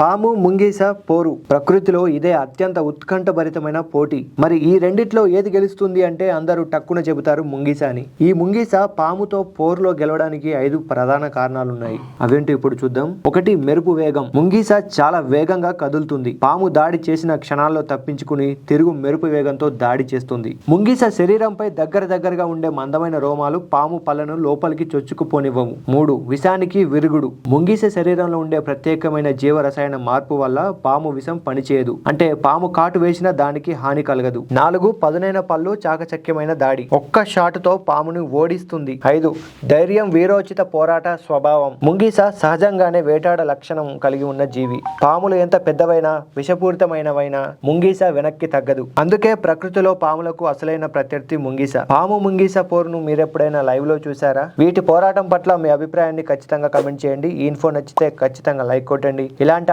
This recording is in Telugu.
పాము ముంగీస పోరు ప్రకృతిలో ఇదే అత్యంత ఉత్కంఠభరితమైన పోటీ. మరి ఈ రెండిట్లో ఏది గెలుస్తుంది అంటే అందరూ టక్కున చెబుతారు ముంగీస అని. ఈ ముంగీస పాముతో పోరులో గెలవడానికి ఐదు ప్రధాన కారణాలున్నాయి. అవేంటి ఇప్పుడు చూద్దాం. ఒకటి మెరుపు వేగం. ముంగీస చాలా వేగంగా కదులుతుంది. పాము దాడి చేసిన క్షణాల్లో తప్పించుకుని తిరుగు మెరుపు వేగంతో దాడి చేస్తుంది. ముంగీస శరీరంపై దగ్గర దగ్గరగా ఉండే మందమైన రోమాలు పాము పళ్ళను లోపలికి చొచ్చుకుపోనివ్వవు. మూడు విషానికి విరుగుడు. ముంగీస శరీరంలో ఉండే ప్రత్యేకమైన జీవరసాయన మార్పు వల్ల పాము విషం పనిచేయదు. అంటే పాము కాటు వేసినా దానికి హాని కలగదు. నాలుగు పదునైన పళ్ళు చాకచక్యమైన దాడి. ఒక్క షాటుతో పామును ఓడిస్తుంది. ఐదు ధైర్యం వీరోచిత పోరాట స్వభావం. ముంగీస సహజంగానే వేటాడ లక్షణం కలిగి ఉన్న జీవి. పాములు ఎంత పెద్దవైనా విషపూరితమైనవైనా ముంగీస వెనక్కి తగ్గదు. అందుకే ప్రకృతిలో పాములకు అసలైన ప్రత్యర్థి ముంగీస. పాము ముంగీస పోరును మీరెప్పుడైనా లైవ్లో చూసారా వీటి పోరాటం పట్ల మీ అభిప్రాయాన్ని ఖచ్చితంగా కమెంట్ చేయండి. ఈ ఇన్ఫో నచ్చితే ఖచ్చితంగా లైక్ కొట్టండి. ఇలాంటి